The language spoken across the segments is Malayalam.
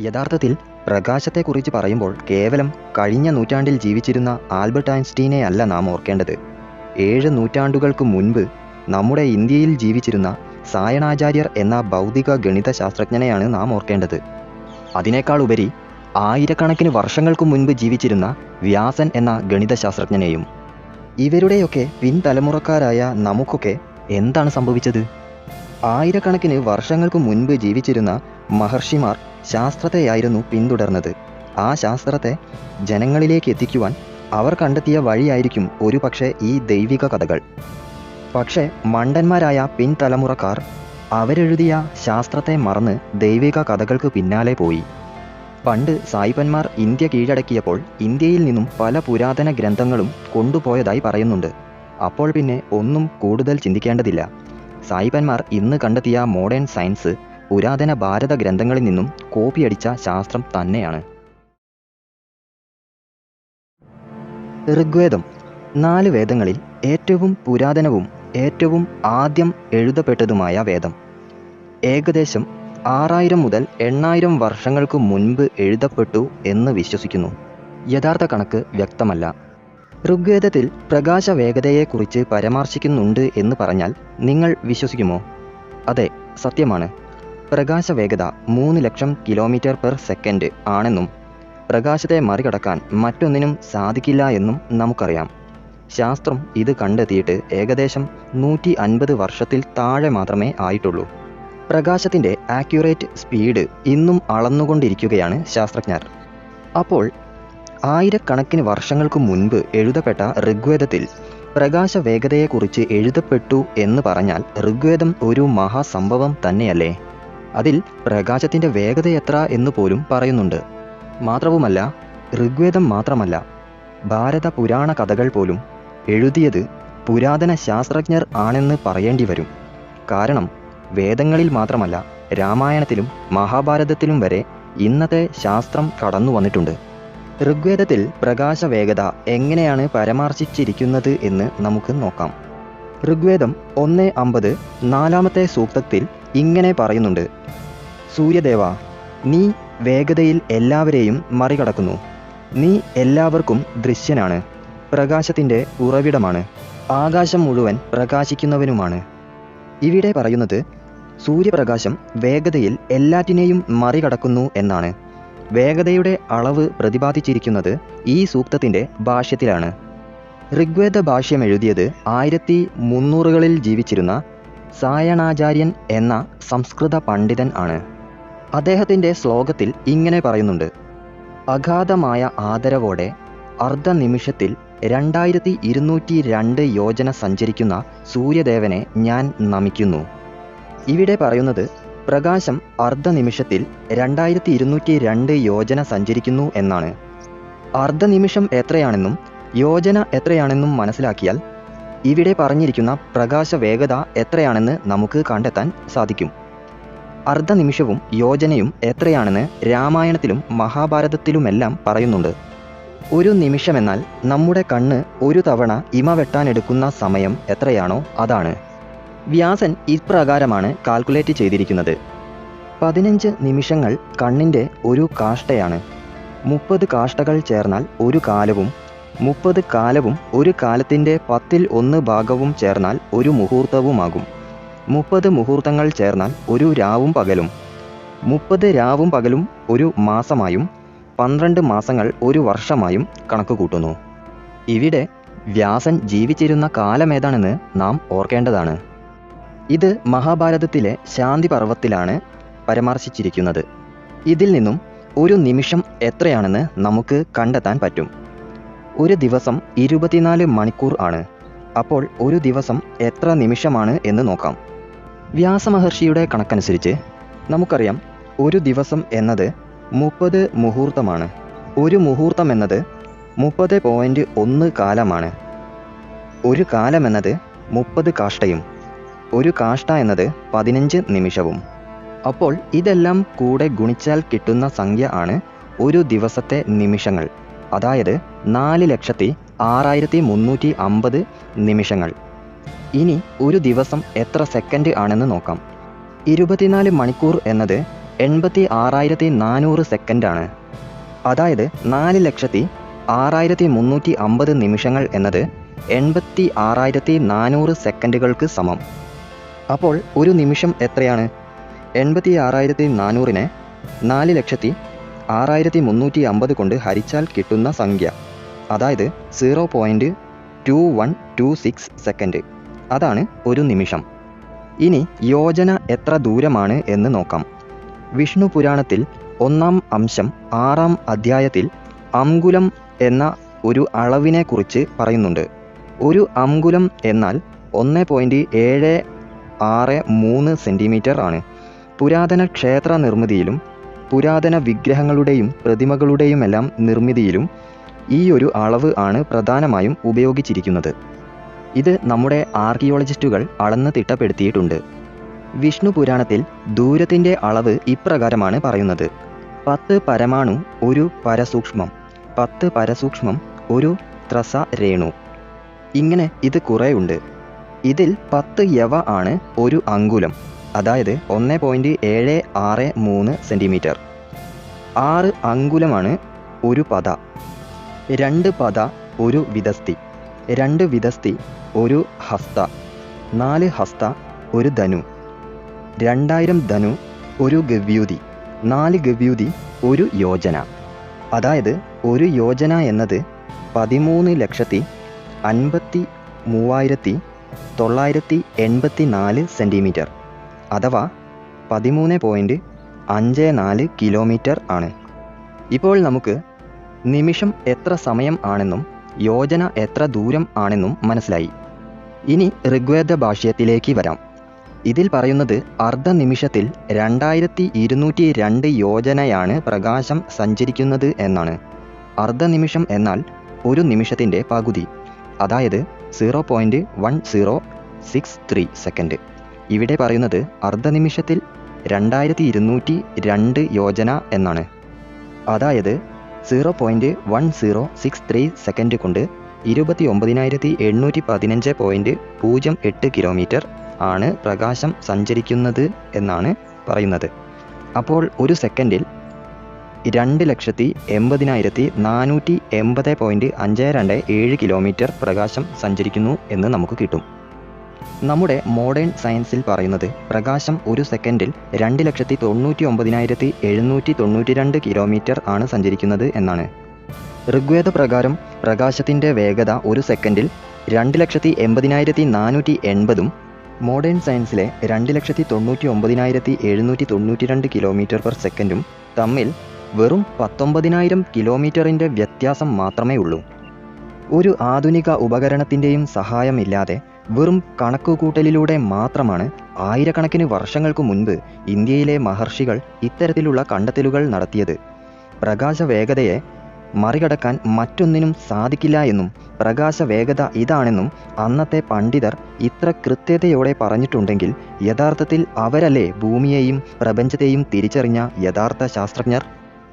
യഥാർത്ഥത്തിൽ പ്രകാശത്തെക്കുറിച്ച് പറയുമ്പോൾ കേവലം കഴിഞ്ഞ നൂറ്റാണ്ടിൽ ജീവിച്ചിരുന്ന ആൽബർട്ട് ഐൻസ്റ്റീനെ അല്ല നാം ഓർക്കേണ്ടത്. ഏഴ് നൂറ്റാണ്ടുകൾക്ക് മുൻപ് നമ്മുടെ ഇന്ത്യയിൽ ജീവിച്ചിരുന്ന സായണാചാര്യർ എന്ന ഭൗതിക ഗണിത ശാസ്ത്രജ്ഞനെയാണ് നാം ഓർക്കേണ്ടത്. അതിനേക്കാൾ ഉപരി ആയിരക്കണക്കിന് വർഷങ്ങൾക്ക് മുൻപ് ജീവിച്ചിരുന്ന വ്യാസൻ എന്ന ഗണിത ശാസ്ത്രജ്ഞനെയും ഇവരുടെയൊക്കെ പിൻതലമുറക്കാരായ നമുക്കൊക്കെ എന്താണ് സംഭവിച്ചത്? ആയിരക്കണക്കിന് വർഷങ്ങൾക്ക് മുൻപ് ജീവിച്ചിരുന്ന മഹർഷിമാർ ശാസ്ത്രത്തെയായിരുന്നു പിന്തുടർന്നത്. ആ ശാസ്ത്രത്തെ ജനങ്ങളിലേക്ക് എത്തിക്കുവാൻ അവർ കണ്ടെത്തിയ വഴിയായിരിക്കും ഒരു പക്ഷേ ഈ ദൈവിക കഥകൾ. പക്ഷേ മണ്ടന്മാരായ പിൻതലമുറക്കാർ അവരെഴുതിയ ശാസ്ത്രത്തെ മറന്ന് ദൈവിക കഥകൾക്ക് പിന്നാലെ പോയി. പണ്ട് സായിപ്പന്മാർ ഇന്ത്യ കീഴടക്കിയപ്പോൾ ഇന്ത്യയിൽ നിന്നും പല പുരാതന ഗ്രന്ഥങ്ങളും കൊണ്ടുപോയതായി പറയുന്നുണ്ട്. അപ്പോൾ പിന്നെ ഒന്നും കൂടുതൽ ചിന്തിക്കേണ്ടതില്ല. സായിപ്പന്മാർ ഇന്ന് കണ്ടെത്തിയ മോഡേൺ സയൻസ് പുരാതന ഭാരത ഗ്രന്ഥങ്ങളിൽ നിന്നും കോപ്പിയടിച്ച ശാസ്ത്രം തന്നെയാണ്. ഋഗ്വേദം. നാല് വേദങ്ങളിൽ ഏറ്റവും പുരാതനവും ഏറ്റവും ആദ്യം എഴുതപ്പെട്ടതുമായ വേദം. ഏകദേശം ആറായിരം മുതൽ എണ്ണായിരം വർഷങ്ങൾക്ക് മുൻപ് എഴുതപ്പെട്ടു എന്ന് വിശ്വസിക്കുന്നു. യഥാർത്ഥ കണക്ക് വ്യക്തമല്ല. ഋഗ്വേദത്തിൽ പ്രകാശ വേഗതയെക്കുറിച്ച് പരാമർശിക്കുന്നുണ്ട് എന്ന് പറഞ്ഞാൽ നിങ്ങൾ വിശ്വസിക്കുമോ? അതെ സത്യമാണ്. പ്രകാശ വേഗത മൂന്ന് ലക്ഷം കിലോമീറ്റർ പെർ സെക്കൻഡ് ആണെന്നും പ്രകാശത്തെ മറികടക്കാൻ മറ്റൊന്നിനും സാധിക്കില്ല എന്നും നമുക്കറിയാം. ശാസ്ത്രം ഇത് കണ്ടെത്തിയിട്ട് ഏകദേശം നൂറ്റി അൻപത് വർഷത്തിൽ താഴെ മാത്രമേ ആയിട്ടുള്ളൂ. പ്രകാശത്തിന്റെ ആക്യുറേറ്റ് സ്പീഡ് ഇന്നും അളന്നുകൊണ്ടിരിക്കുകയാണ് ശാസ്ത്രജ്ഞർ. അപ്പോൾ ആയിരക്കണക്കിന് വർഷങ്ങൾക്ക് മുൻപ് എഴുതപ്പെട്ട ഋഗ്വേദത്തിൽ പ്രകാശ വേഗതയെക്കുറിച്ച് എഴുതപ്പെട്ടു എന്ന് പറഞ്ഞാൽ ഋഗ്വേദം ഒരു മഹാസംഭവം തന്നെയല്ലേ? അതിൽ പ്രകാശത്തിന്റെ വേഗത എത്ര എന്ന് പോലും പറയുന്നുണ്ട്. മാത്രവുമല്ല ഋഗ്വേദം മാത്രമല്ല ഭാരത പുരാണ കഥകൾ പോലും എഴുതിയത് പുരാതന ശാസ്ത്രജ്ഞർ ആണെന്ന് പറയേണ്ടി വരും. കാരണം വേദങ്ങളിൽ മാത്രമല്ല രാമായണത്തിലും മഹാഭാരതത്തിലും വരെ ഇന്നത്തെ ശാസ്ത്രം കടന്നു വന്നിട്ടുണ്ട് ഋഗ്വേദത്തിൽ പ്രകാശവേഗത എങ്ങനെയാണ് പരാമർശിച്ചിരിക്കുന്നത് എന്ന് നമുക്ക് നോക്കാം. ഋഗ്വേദം ഒന്ന് അമ്പത് നാലാമത്തെ സൂക്തത്തിൽ ഇങ്ങനെ പറയുന്നുണ്ട്. സൂര്യദേവ നീ വേഗതയിൽ എല്ലാവരെയും മറികടക്കുന്നു. നീ എല്ലാവർക്കും ദൃശ്യനാണ് പ്രകാശത്തിന്റെ ഉറവിടമാണ് ആകാശം മുഴുവൻ പ്രകാശിക്കുന്നവനുമാണ്. ഇവിടെ പറയുന്നത് സൂര്യപ്രകാശം വേഗതയിൽ എല്ലാറ്റിനെയും മറികടക്കുന്നു എന്നാണ്. വേഗതയുടെ അളവ് പ്രതിപാദിച്ചിരിക്കുന്നത് ഈ സൂക്തത്തിന്റെ ഭാഷ്യത്തിലാണ്. ഋഗ്വേദ ഭാഷ്യം എഴുതിയത് ആയിരത്തി മുന്നൂറുകളിൽ ജീവിച്ചിരുന്ന സായണാചാര്യൻ എന്ന സംസ്കൃത പണ്ഡിതൻ ആണ്. അദ്ദേഹത്തിന്റെ ശ്ലോകത്തിൽ ഇങ്ങനെ പറയുന്നുണ്ട്. അഗാധമായ ആദരവോടെ അർദ്ധനിമിഷത്തിൽ രണ്ടായിരത്തി ഇരുന്നൂറ്റി രണ്ട് യോജന സഞ്ചരിക്കുന്ന സൂര്യദേവനെ ഞാൻ നമിക്കുന്നു. ഇവിടെ പറയുന്നത് പ്രകാശം അർദ്ധനിമിഷത്തിൽ രണ്ടായിരത്തി ഇരുന്നൂറ്റി രണ്ട് യോജന സഞ്ചരിക്കുന്നു എന്നാണ്. അർദ്ധനിമിഷം എത്രയാണെന്നും യോജന എത്രയാണെന്നും മനസ്സിലാക്കിയാൽ ഇവിടെ പറഞ്ഞിരിക്കുന്ന പ്രകാശ വേഗത എത്രയാണെന്ന് നമുക്ക് കണ്ടെത്താൻ സാധിക്കും. അർദ്ധനിമിഷവും യോജനയും എത്രയാണെന്ന് രാമായണത്തിലും മഹാഭാരതത്തിലുമെല്ലാം പറയുന്നുണ്ട്. ഒരു നിമിഷമെന്നാൽ നമ്മുടെ കണ്ണ് ഒരു തവണ ഇമ വെട്ടാനെടുക്കുന്ന സമയം എത്രയാണോ അതാണ്. വ്യാസൻ ഇപ്രകാരമാണ് കാൽക്കുലേറ്റ് ചെയ്തിരിക്കുന്നത്. പതിനഞ്ച് നിമിഷങ്ങൾ കണ്ണിന്റെ ഒരു കാഷ്ടയാണ്. മുപ്പത് കാഷ്ടകൾ ചേർന്നാൽ ഒരു കാലവും മുപ്പത് കാലവും ഒരു കാലത്തിന്റെ പത്തിൽ ഒന്ന് ഭാഗവും ചേർന്നാൽ ഒരു മുഹൂർത്തവുമാകും. മുപ്പത് മുഹൂർത്തങ്ങൾ ചേർന്നാൽ ഒരു രാവും പകലും. മുപ്പത് രാവും പകലും ഒരു മാസമായും പന്ത്രണ്ട് മാസങ്ങൾ ഒരു വർഷമായും കണക്ക് കൂട്ടുന്നു ഇവിടെ വ്യാസൻ ജീവിച്ചിരുന്ന കാലമേതാണെന്ന് നാം ഓർക്കേണ്ടതാണ്. ഇത് മഹാഭാരതത്തിലെ ശാന്തി പർവത്തിലാണ് പരാമർശിച്ചിരിക്കുന്നത്. ഇതിൽ നിന്നും ഒരു നിമിഷം എത്രയാണെന്ന് നമുക്ക് കണ്ടെത്താൻ പറ്റും. ഒരു ദിവസം ഇരുപത്തിനാല് മണിക്കൂർ ആണ്. അപ്പോൾ ഒരു ദിവസം എത്ര നിമിഷമാണ് എന്ന് നോക്കാം. വ്യാസമഹർഷിയുടെ കണക്കനുസരിച്ച് നമുക്കറിയാം ഒരു ദിവസം എന്നത് മുപ്പത് മുഹൂർത്തമാണ്. ഒരു മുഹൂർത്തം എന്നത് മുപ്പത് പോയിന്റ് ഒന്ന് കാലമാണ്. ഒരു കാലം എന്നത് മുപ്പത് കാഷ്ടയും ഒരു കാഷ്ട എന്നത് പതിനഞ്ച് നിമിഷവും. അപ്പോൾ ഇതെല്ലാം കൂടെ ഗുണിച്ചാൽ കിട്ടുന്ന സംഖ്യ ആണ് ഒരു ദിവസത്തെ നിമിഷങ്ങൾ. അതായത് നാല് ലക്ഷത്തി ആറായിരത്തി മുന്നൂറ്റി അമ്പത് നിമിഷങ്ങൾ. ഇനി ഒരു ദിവസം എത്ര സെക്കൻഡ് ആണെന്ന് നോക്കാം. ഇരുപത്തിനാല് മണിക്കൂർ എന്നത് എൺപത്തി ആറായിരത്തി നാനൂറ് സെക്കൻഡാണ് അതായത് നാല് ലക്ഷത്തി ആറായിരത്തി മുന്നൂറ്റി അമ്പത് നിമിഷങ്ങൾ എന്നത് എൺപത്തി ആറായിരത്തി നാനൂറ് സെക്കൻഡുകൾക്ക് സമം. അപ്പോൾ ഒരു നിമിഷം എത്രയാണ്? എൺപത്തി ആറായിരത്തി നാനൂറിനെ നാല് ലക്ഷത്തി ആറായിരത്തി മുന്നൂറ്റി അമ്പത് കൊണ്ട് ഹരിച്ചാൽ കിട്ടുന്ന സംഖ്യ. അതായത് zero point two one two six second. അതാണ് ഒരു നിമിഷം. ഇനി യോജന എത്ര ദൂരമാണ് എന്ന് നോക്കാം. വിഷ്ണു പുരാണത്തിൽ ഒന്നാം അംശം ആറാം അധ്യായത്തിൽ അങ്കുലം എന്ന ഒരു അളവിനെ കുറിച്ച് പറയുന്നുണ്ട്. ഒരു അങ്കുലം എന്നാൽ ഒന്ന് പോയിന്റ് ഏഴ് ആറ് മൂന്ന് സെന്റിമീറ്റർ ആണ്. പുരാതന ക്ഷേത്ര നിർമ്മിതിയിലും പുരാതന വിഗ്രഹങ്ങളുടെയും പ്രതിമകളുടെയുമെല്ലാം നിർമ്മിതിയിലും ഈ ഒരു അളവ് ആണ് പ്രധാനമായും ഉപയോഗിച്ചിരിക്കുന്നത്. ഇത് നമ്മുടെ ആർക്കിയോളജിസ്റ്റുകൾ അളന്ന് തിട്ടപ്പെടുത്തിയിട്ടുണ്ട്. വിഷ്ണു പുരാണത്തിൽ ദൂരത്തിന്റെ അളവ് ഇപ്രകാരമാണ് പറയുന്നത്. പത്ത് പരമാണു ഒരു പരസൂക്ഷ്മം പത്ത് പരസൂക്ഷ്മം ഒരു ത്രസ രേണു ഇങ്ങനെ ഇത് കുറേ ഉണ്ട് ഇതിൽ പത്ത് യവ ആണ് ഒരു അങ്കുലം അതായത് ഒന്ന് പോയിന്റ് ഏഴ് ആറ് മൂന്ന് സെന്റിമീറ്റർ ആറ് അങ്കുലമാണ് ഒരു പത രണ്ട് പത ഒരു വിതസ്തി രണ്ട് വിതസ്തി ഒരു ഹസ്ത നാല് ഹസ്ത ഒരു ധനു രണ്ടായിരം ധനു ഒരു ഗവ്യൂതി നാല് ഗവ്യൂതി ഒരു യോജന. അതായത് ഒരു യോജന എന്നത് പതിമൂന്ന് ലക്ഷത്തി അൻപത്തി മൂവായിരത്തി തൊള്ളായിരത്തി എൺപത്തി നാല് സെന്റിമീറ്റർ അഥവാ പതിമൂന്ന് പോയിന്റ് അഞ്ച് നാല് കിലോമീറ്റർ ആണ്. ഇപ്പോൾ നമുക്ക് നിമിഷം എത്ര സമയം ആണെന്നും യോജന എത്ര ദൂരം ആണെന്നും മനസ്സിലായി. ഇനി ഋഗ്വേദ ഭാഷ്യത്തിലേക്ക് വരാം. ഇതിൽ പറയുന്നത് അർദ്ധ നിമിഷത്തിൽ രണ്ടായിരത്തി ഇരുന്നൂറ്റി രണ്ട് യോജനയാണ് പ്രകാശം സഞ്ചരിക്കുന്നത് എന്നാണ്. അർദ്ധനിമിഷം എന്നാൽ ഒരു നിമിഷത്തിന്റെ പകുതി. അതായത് zero point one zero six three second ഇവിടെ പറയുന്നത് അർദ്ധനിമിഷത്തിൽ രണ്ടായിരത്തി ഇരുന്നൂറ്റി രണ്ട് യോജന എന്നാണ്. അതായത് zero point one zero six three second കൊണ്ട് ഇരുപത്തി ഒമ്പതിനായിരത്തി എണ്ണൂറ്റി പതിനഞ്ച് പോയിന്റ് പൂജ്യം എട്ട് കിലോമീറ്റർ ആണ് പ്രകാശം സഞ്ചരിക്കുന്നത് എന്നാണ് പറയുന്നത്. അപ്പോൾ ഒരു സെക്കൻഡിൽ രണ്ട് ലക്ഷത്തി എൺപതിനായിരത്തി നാനൂറ്റി എൺപത് പോയിന്റ് അഞ്ച് രണ്ട് ഏഴ് കിലോമീറ്റർ പ്രകാശം സഞ്ചരിക്കുന്നു എന്ന് നമുക്ക് കിട്ടും. നമ്മുടെ മോഡേൺ സയൻസിൽ പറയുന്നത് പ്രകാശം ഒരു സെക്കൻഡിൽ രണ്ട് ലക്ഷത്തി തൊണ്ണൂറ്റി ഒമ്പതിനായിരത്തി എഴുന്നൂറ്റി തൊണ്ണൂറ്റി രണ്ട് കിലോമീറ്റർ ആണ് സഞ്ചരിക്കുന്നത് എന്നാണ്. ഋഗ്വേദ പ്രകാരം പ്രകാശത്തിന്റെ വേഗത ഒരു സെക്കൻഡിൽ രണ്ട് ലക്ഷത്തി എൺപതിനായിരത്തി നാനൂറ്റി എൺപതും മോഡേൺ സയൻസിലെ രണ്ട് ലക്ഷത്തി തൊണ്ണൂറ്റി ഒമ്പതിനായിരത്തി എഴുന്നൂറ്റി തൊണ്ണൂറ്റി രണ്ട് കിലോമീറ്റർ പെർ സെക്കൻഡും തമ്മിൽ വെറും പത്തൊമ്പതിനായിരം കിലോമീറ്ററിന്റെ വ്യത്യാസം മാത്രമേ ഉള്ളൂ ഒരു ആധുനിക ഉപകരണത്തിന്റെയും സഹായമില്ലാതെ വെറും കണക്കുകൂട്ടലിലൂടെ മാത്രമാണ് ആയിരക്കണക്കിന് വർഷങ്ങൾക്ക് മുൻപ് ഇന്ത്യയിലെ മഹർഷികൾ ഇത്തരത്തിലുള്ള കണ്ടെത്തലുകൾ നടത്തിയത്. പ്രകാശ വേഗതയെ മറികടക്കാൻ മറ്റൊന്നിനും സാധിക്കില്ല എന്നും പ്രകാശ വേഗത ഇതാണെന്നും അന്നത്തെ പണ്ഡിതർ ഇത്ര കൃത്യതയോടെ പറഞ്ഞിട്ടുണ്ടെങ്കിൽ യഥാർത്ഥത്തിൽ അവരല്ലേ ഭൂമിയെയും പ്രപഞ്ചത്തെയും തിരിച്ചറിഞ്ഞ യഥാർത്ഥ ശാസ്ത്രജ്ഞർ?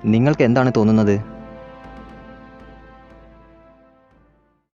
നിങ്ങൾക്ക് എന്താണ് തോന്നുന്നത്?